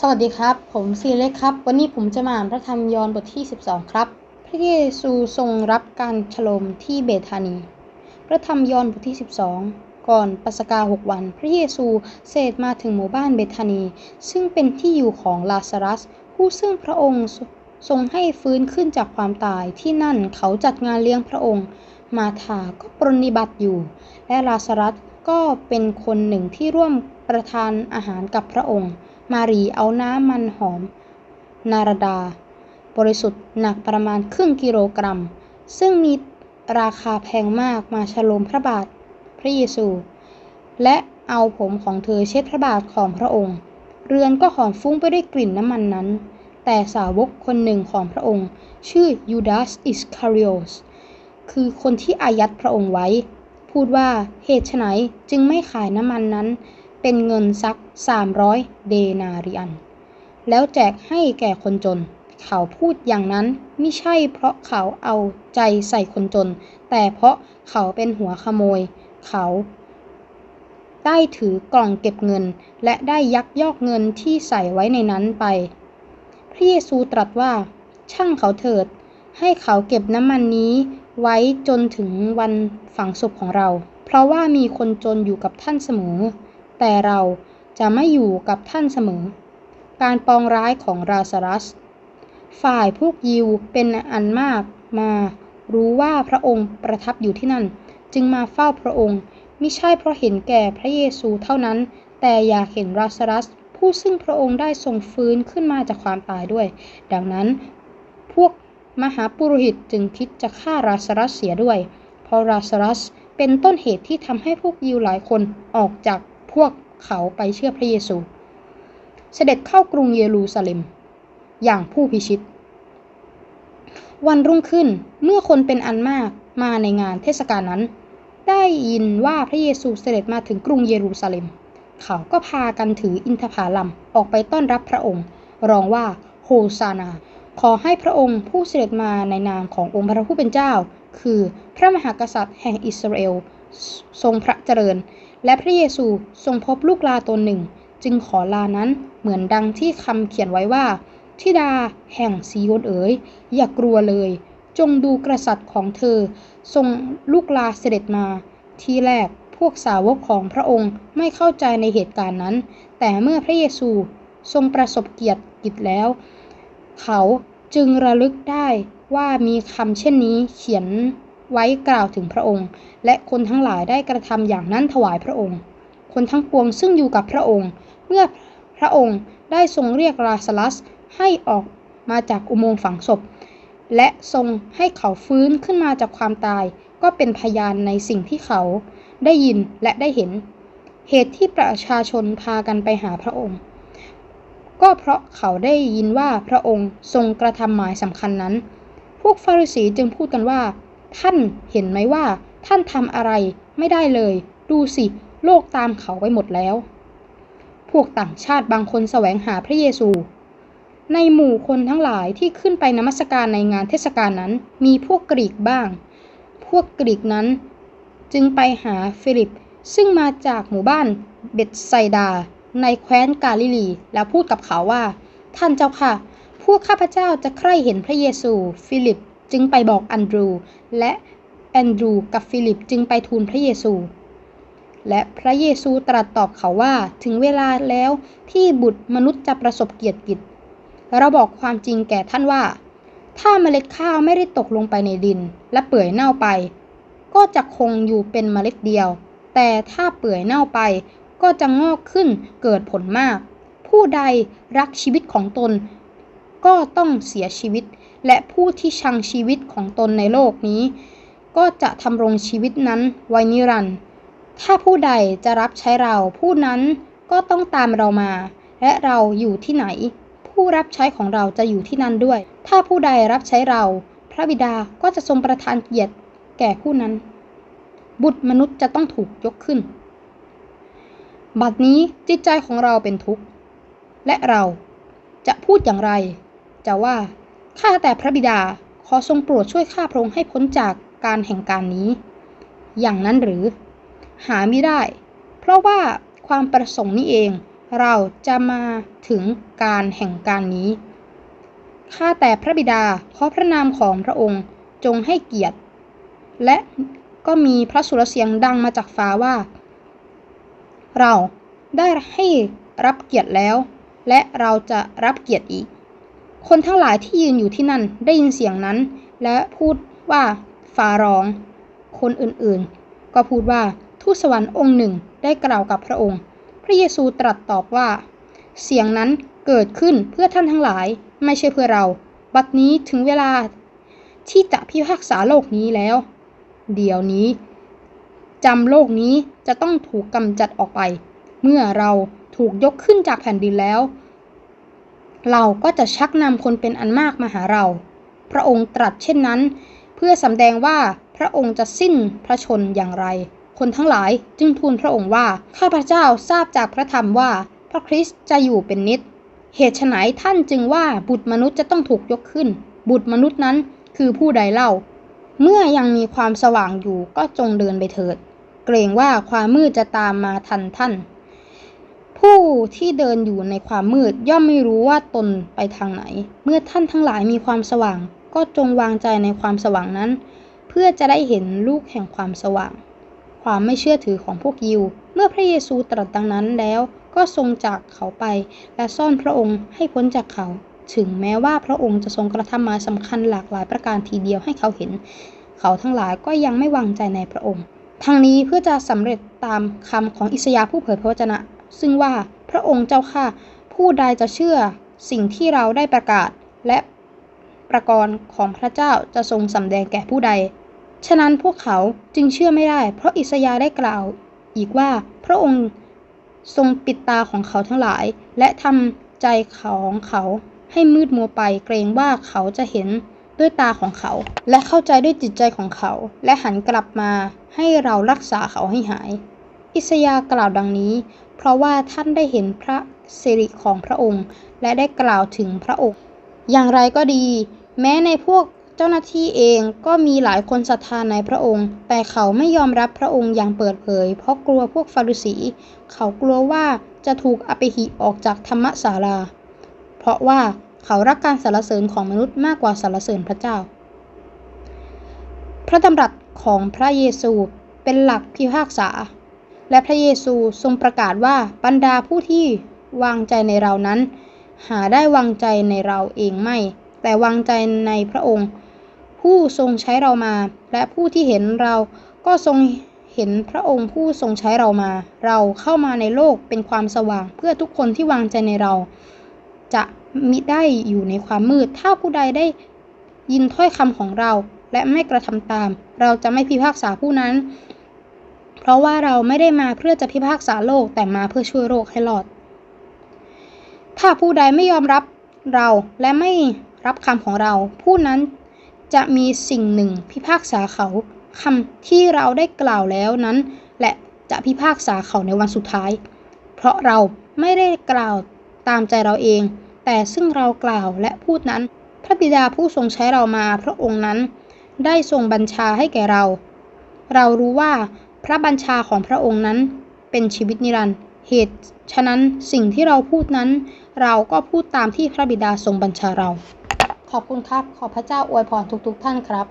สวัสดีครับ ผมซีเล็กครับ วันนี้ผมจะมาอ่านพระธรรมยอห์นบทที่ 12 ครับ พระเยซูทรงรับการฉลมที่เบธานี พระธรรมยอห์นบทที่ 12 ก่อนปัสกาหกวัน พระเยซูเสด็จมาถึงหมู่บ้านเบธานี ซึ่งเป็นที่อยู่ของลาซารัส ผู้ซึ่งพระองค์ทรงให้ฟื้นขึ้นจากความตายที่นั่นเขาจัดงานเลี้ยงพระองค์ มาธาก็ปรนนิบัติอยู่ และลาซารัสก็เป็นคนหนึ่งที่ร่วมประทานอาหารกับพระองค์ มารีเอาน้ำมันหอม นารดา บริสุทธิ์หนักประมาณครึ่งกิโลกรัม ซึ่งมีราคาแพงมากมาฉลมพระบาทพระเยซู และเอาผมของเธอเช็ดพระบาทของพระองค์ เรือนก็หอมฟุ้งไปด้วยกลิ่นน้ำมันนั้น แต่สาวกคนหนึ่งของพระองค์ ชื่อยูดาสอิสคาริโอสคือคนที่อายัดพระองค์ไว้ พูดว่าเหตุไฉนจึงไม่ขายน้ำมันนั้น เป็นเงินสัก 300 เดนาริอัน แล้วแจกให้แก่คนจน เขาพูดอย่างนั้นไม่ใช่เพราะเขาเอาใจใส่คนจน แต่เพราะเขาเป็นหัวขโมย เขาได้ถือกล่องเก็บเงิน และได้ยักยอกเงินที่ใส่ไว้ในนั้นไป พระเยซูตรัสว่า ช่างเขาเถิด ให้เขาเก็บน้ำมันนี้ไว้จนถึงวันฝังศพของเรา เพราะว่ามีคนจนอยู่กับท่านเสมอ แต่เราจะไม่อยู่กับท่านเสมอ การปองร้ายของราซารัส ฝ่ายพวกยิวเป็นอันมากมารู้ว่าพระองค์ประทับอยู่ที่นั่น จึงมาเฝ้าพระองค์มิใช่เพราะเห็นแก่พระเยซูเท่านั้น แต่อยากเห็นราซารัส ผู้ซึ่งพระองค์ได้ทรงฟื้นขึ้นมาจากความตายด้วย ดังนั้น พวกมหาปุโรหิตจึงคิดจะฆ่าราซารัสเสียด้วย เพราะราซารัสเป็นต้นเหตุที่ทำให้พวกยิวหลายคนออกจาก พวกเขาไปเชื่อพระเยซู เสด็จเข้ากรุงเยรูซาเล็ม อย่างผู้พิชิต วันรุ่งขึ้นเมื่อคนเป็นอันมากมาในงานเทศกาลนั้น ได้ยินว่าพระเยซูเสด็จมาถึงกรุงเยรูซาเล็ม เขาก็พากันถืออินทผลัมออกไปต้อนรับพระองค์ ร้องว่าโฮซานา ขอให้พระองค์ผู้เสด็จมาในนามขององค์พระผู้เป็นเจ้า คือพระมหากษัตริย์แห่งอิสราเอล ทรงพระเจริญ และพระเยซูทรงพบลูกลาตนหนึ่ง จึงขอลานั้นเหมือนดังที่คำเขียนไว้ว่าทิดาแห่งซีโยนเอ๋ยอย่ากลัวเลย จงดูกษัตริย์ของเธอ ทรงลูกลาเสด็จมา ที่แรกพวกสาวกของพระองค์ไม่เข้าใจในเหตุการณ์นั้น แต่เมื่อพระเยซูทรงประสบเกียรติกิจแล้ว เขาจึงระลึกได้ว่ามีคำเช่นนี้เขียน ไว้กล่าวถึงพระองค์ และคนทั้งหลายได้กระทำอย่างนั้นถวายพระองค์ คนทั้งปวงซึ่งอยู่กับพระองค์ เมื่อพระองค์ได้ทรงเรียกลาซาลัสให้ออกมาจากอุโมงค์ฝังศพ และทรงให้เขาฟื้นขึ้นมาจากความตาย ก็เป็นพยานในสิ่งที่เขาได้ยินและได้เห็น เหตุที่ประชาชนพากันไปหาพระองค์ ก็เพราะเขาได้ยินว่าพระองค์ทรงกระทำหมายสำคัญนั้น พวกฟาริสีจึงพูดกันว่า ท่านเห็นไหมว่า ท่านทำอะไรไม่ได้เลย ดูสิ โลกตามเขาไปหมดแล้ว พวกต่างชาติบางคนแสวงหาพระเยซู ในหมู่คนทั้งหลายที่ขึ้นไปนมัสการในงานเทศกาลนั้น มีพวกกรีกบ้าง พวกกรีกนั้น จึงไปหาฟิลิป ซึ่งมาจากหมู่บ้านเบตไซดา ในแคว้นกาลิลี แล้วพูดกับเขาว่า ท่านเจ้าค่ะ พวกข้าพเจ้าจะใคร่เห็นพระเยซู ฟิลิป จึงไปบอกอันดรู และแอนดรูกับฟิลิปจึงไปทูลพระเยซู และพระเยซูตรัสตอบเขาว่าถึงเวลาแล้วที่บุตรมนุษย์จะประสบเกียรติกิจ เราบอกความจริงแก่ท่านว่า ถ้าเมล็ดข้าวไม่ได้ตกลงไปในดิน และเปื่อยเน่าไป ก็จะคงอยู่เป็นเมล็ดเดียว แต่ถ้าเปื่อยเน่าไป ก็จะงอกขึ้นเกิดผลมาก ผู้ใดรักชีวิตของตน ก็ต้องเสียชีวิต และผู้ที่ชังชีวิตของตนในโลกนี้ ก็จะทำรงชีวิตนั้นไว้นิรันดร์ถ้าผู้ใดจะรับใช้เราผู้นั้นก็ต้องตามเรามา และเราอยู่ที่ไหน ผู้รับใช้ของเราจะอยู่ที่นั่นด้วย ถ้าผู้ใดรับใช้เรา พระบิดาก็จะทรงประทานเกียรติแก่ผู้นั้น บุตรมนุษย์จะต้องถูกยกขึ้น บัดนี้จิตใจของเราเป็นทุกข์ และเราจะพูดอย่างไร จะว่า ข้าแต่พระบิดา ขอทรงโปรดช่วยข้าพระองค์ให้พ้นจากการแห่งการนี้ อย่างนั้นหรือ หาไม่ได้ เพราะว่าความประสงค์นี้เอง เราจะมาถึงการแห่งการนี้ ข้าแต่พระบิดา ขอพระนามของพระองค์จงให้เกียรติ และก็มีพระสุรเสียงดังมาจากฟ้าว่า เราได้ให้รับเกียรติแล้ว และเราจะรับเกียรติอีก คนทั้งหลายที่ยืนอยู่ที่นั่นได้ยินเสียงนั้น และพูดว่าฟาร้อง คนอื่นๆ ก็พูดว่าทูตสวรรค์องค์หนึ่งได้กล่าวกับพระองค์ พระเยซูตรัสตอบว่า เสียงนั้นเกิดขึ้นเพื่อท่านทั้งหลาย ไม่ใช่เพื่อเรา บัดนี้ถึงเวลาที่จะพิพากษาโลกนี้แล้ว เดี๋ยวนี้จำโลกนี้จะต้องถูกกำจัดออกไป เมื่อเราถูกยกขึ้นจากแผ่นดินแล้ว เราก็จะชักนำคนเป็นอันมากมาหาเรา พระองค์ตรัสเช่นนั้น เพื่อสำแดงว่าพระองค์จะสิ้นพระชนอย่างไร คนทั้งหลายจึงทูลพระองค์ว่า ข้าพเจ้าทราบจากพระธรรมว่า พระคริสต์จะอยู่เป็นนิจเหตุไฉนท่านจึงว่าบุตรมนุษย์จะต้องถูกยกขึ้น บุตรมนุษย์นั้นคือผู้ใดเล่า เมื่อยังมีความสว่างอยู่ก็จงเดินไปเถิด เกรงว่าความมืดจะตามมาทันท่าน ผู้ที่เดินอยู่ในความมืดย่อมไม่รู้ว่าตนไปทางไหน เมื่อท่านทั้งหลายมีความสว่าง ก็จงวางใจในความสว่างนั้น เพื่อจะได้เห็นลูกแห่งความสว่าง ความไม่เชื่อถือของพวกยิว เมื่อพระเยซูตรัสดังนั้นแล้วก็ทรงจากเขาไป และซ่อนพระองค์ให้พ้นจากเขา ถึงแม้ว่าพระองค์จะทรงกระทำมาสำคัญหลากหลายประการทีเดียวให้เขาเห็น เขาทั้งหลายก็ยังไม่วางใจในพระองค์ทางนี้เพื่อจะสำเร็จตามคำของอิสยาห์ผู้เผยพระวจนะ ซึ่งว่าพระองค์เจ้าข้าผู้ใดจะเชื่อสิ่งที่เราได้ประกาศและประกรณ์ของพระเจ้าจะทรงสำแดงแก่ผู้ใด ฉะนั้นพวกเขาจึงเชื่อไม่ได้ เพราะอิสยาได้กล่าวอีกว่าพระองค์ทรงปิดตาของเขาทั้งหลาย และทำใจของเขาให้มืดมัวไปเกรงว่าเขาจะเห็นด้วยตาของเขา และเข้าใจด้วยจิตใจของเขา และหันกลับมาให้เรารักษาเขาให้หาย อิสยากล่าวดังนี้ เพราะว่าท่านได้เห็นพระสิริของพระองค์ และได้กล่าวถึงพระองค์ อย่างไรก็ดี แม้ในพวกเจ้าหน้าที่เองก็มีหลายคนศรัทธาในพระองค์ แต่เขาไม่ยอมรับพระองค์อย่างเปิดเผย เพราะกลัวพวกฟาริสี เขากลัวว่าจะถูกอปหิออกจากธรรมศาลา เพราะว่าเขารักการสรรเสริญของมนุษย์มากกว่าสรรเสริญพระเจ้า พระดำรัสของพระเยซูเป็นหลักพิพากษา และพระเยซูทรงประกาศว่าบรรดาผู้ที่วางใจในเรานั้น หาได้วางใจในเราเองไม่ แต่วางใจในพระองค์ ผู้ทรงใช้เรามา และผู้ที่เห็นเราก็ทรงเห็นพระองค์ผู้ทรงใช้เรามา เราเข้ามาในโลกเป็นความสว่าง เพื่อทุกคนที่วางใจในเรา จะมิได้อยู่ในความมืด ถ้าผู้ใดได้ยินถ้อยคำของเรา และไม่กระทำตาม เราจะไม่พิพากษาผู้นั้น เพราะว่าเราไม่ได้มาเพื่อจะพิพากษาโลกแต่มาเพื่อช่วยโลกให้รอด ถ้าผู้ใดไม่ยอมรับเราและไม่รับคำของเรา ผู้นั้นจะมีสิ่งหนึ่งพิพากษาเขาคำที่เราได้กล่าวแล้วนั้น และจะพิพากษาเขาในวันสุดท้าย เพราะเราไม่ได้กล่าวตามใจเราเอง แต่ซึ่งเรากล่าวและพูดนั้น พระบิดาผู้ทรงใช้เรามาพระองค์นั้น ได้ทรงบัญชาให้แก่เรา เรารู้ว่า พระบัญชาของพระองค์นั้นเป็นชีวิตนิรันดร์เหตุฉะนั้นสิ่งที่เราพูดนั้น เราก็พูดตามที่พระบิดาทรงบัญชาเรา ขอบคุณครับ ขอพระเจ้าอวยพรทุกๆท่านครับ